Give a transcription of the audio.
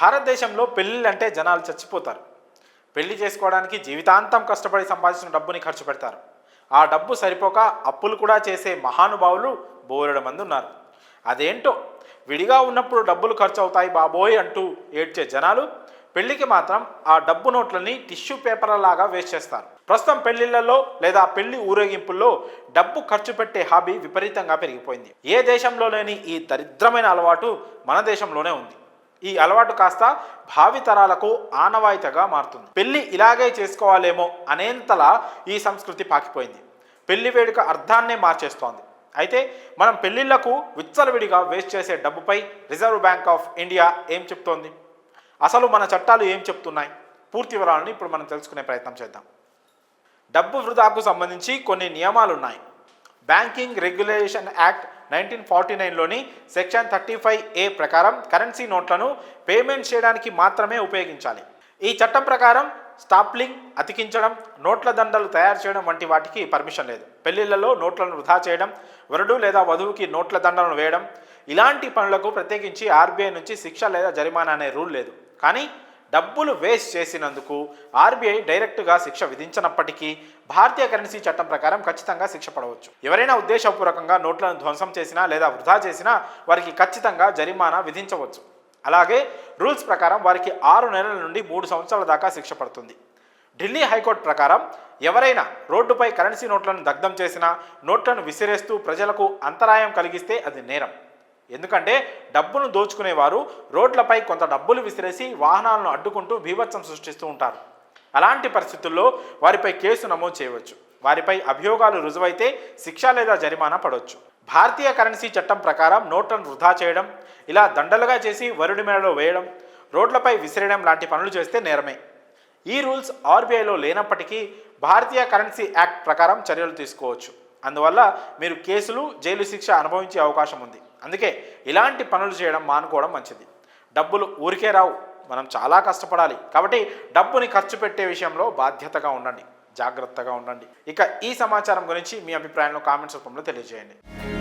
భారతదేశంలో పెళ్ళిళ్ళంటే జనాలు చచ్చిపోతారు. పెళ్ళి చేసుకోవడానికి జీవితాంతం కష్టపడి సంపాదించిన డబ్బుని ఖర్చు పెడతారు. ఆ డబ్బు సరిపోక అప్పులు కూడా చేసే మహానుభావులు బోలెడు మంది ఉన్నారు. అదేంటో? విడిగా ఉన్నప్పుడు డబ్బులు ఖర్చు అవుతాయి బాబోయ్ అంటూ ఏడ్చే జనాలు పెళ్ళికి మాత్రం ఆ డబ్బు నోట్లని టిష్యూ పేపర్లలాగా వేస్ట్ చేస్తారు. ప్రస్తుతం పెళ్ళిళ్ళలో లేదా పెళ్ళి ఊరేగింపుల్లో డబ్బు ఖర్చు పెట్టే హాబీ విపరీతంగా పెరిగిపోయింది. ఏ దేశంలో లేని ఈ దరిద్రమైన అలవాటు మన దేశంలోనే ఉంది. ఈ అలవాటు కాస్త భావి తరాలకు ఆనవాయితగా మారుతుంది. పెళ్ళి ఇలాగే చేసుకోవాలేమో అనేంతలా ఈ సంస్కృతి పాకిపోయింది. పెళ్ళి వేడుక అర్థాన్నే మార్చేస్తోంది. అయితే మనం పెళ్ళిళ్ళకు విచ్చలవిడిగా వేస్ట్ చేసే డబ్బుపై రిజర్వ్ బ్యాంక్ ఆఫ్ ఇండియా ఏం చెప్తోంది? అసలు మన చట్టాలు ఏం చెప్తున్నాయి? పూర్తి వివరాలను ఇప్పుడు మనం తెలుసుకునే ప్రయత్నం చేద్దాం. డబ్బు వృధాకు సంబంధించి కొన్ని నియమాలు ఉన్నాయి banking regulation act nineteen forty నైన్లోని section thirty five A ప్రకారం కరెన్సీ నోట్లను పేమెంట్ చేయడానికి మాత్రమే ఉపయోగించాలి. ఈ చట్టం ప్రకారం స్టాప్లింగ్ అతికించడం నోట్ల దండలు తయారు చేయడం వంటి వాటికి పర్మిషన్ లేదు. పెళ్ళిళ్ళలో నోట్లను వృధా చేయడం వరుడు లేదా వధువుకి నోట్ల దండలను వేయడం ఇలాంటి పనులకు ప్రత్యేకించి ఆర్బీఐ నుంచి శిక్ష లేదా జరిమానా అనే రూల్ లేదు. కానీ డబ్బులు వేస్ట్ చేసినందుకు ఆర్బీఐ డైరెక్ట్గా శిక్ష విధించినప్పటికీ భారతీయ కరెన్సీ చట్టం ప్రకారం ఖచ్చితంగా శిక్ష పడవచ్చు. ఎవరైనా ఉద్దేశపూర్వకంగా నోట్లను ధ్వంసం చేసినా లేదా వృధా చేసినా వారికి ఖచ్చితంగా జరిమానా విధించవచ్చు. అలాగే రూల్స్ ప్రకారం వారికి ఆరు నెలల నుండి మూడు సంవత్సరాల దాకా శిక్ష పడుతుంది. ఢిల్లీ హైకోర్టు ప్రకారం ఎవరైనా రోడ్డుపై కరెన్సీ నోట్లను దగ్ధం చేసినా నోట్లను విసిరేస్తూ ప్రజలకు అంతరాయం కలిగిస్తే అది నేరం. ఎందుకంటే డబ్బును దోచుకునేవారు రోడ్లపై కొంత డబ్బులు విసిరేసి వాహనాలను అడ్డుకుంటూ భీభత్సం సృష్టిస్తూ ఉంటారు. అలాంటి పరిస్థితుల్లో వారిపై కేసు నమోదు చేయవచ్చు. వారిపై అభియోగాలు రుజువైతే శిక్ష లేదా జరిమానా పడవచ్చు. భారతీయ కరెన్సీ చట్టం ప్రకారం నోట్లను వృధా చేయడం ఇలా దండలుగా చేసి వరుడి మేడలో వేయడం రోడ్లపై విసిరేయడం లాంటి పనులు చేస్తే నేరమే. ఈ రూల్స్ ఆర్బీఐలో లేనప్పటికీ భారతీయ కరెన్సీ యాక్ట్ ప్రకారం చర్యలు తీసుకోవచ్చు. అందువల్ల మీరు కేసులు జైలు శిక్ష అనుభవించే అవకాశం ఉంది. అందుకే ఇలాంటి పనులు చేయడం మానుకోవడం మంచిది. డబ్బులు ఊరికే రావు. మనం చాలా కష్టపడాలి. కాబట్టి డబ్బుని ఖర్చు పెట్టే విషయంలో బాధ్యతగా ఉండండి. జాగ్రత్తగా ఉండండి. ఇక ఈ సమాచారం గురించి మీ అభిప్రాయాలను కామెంట్స్ రూపంలో తెలియజేయండి.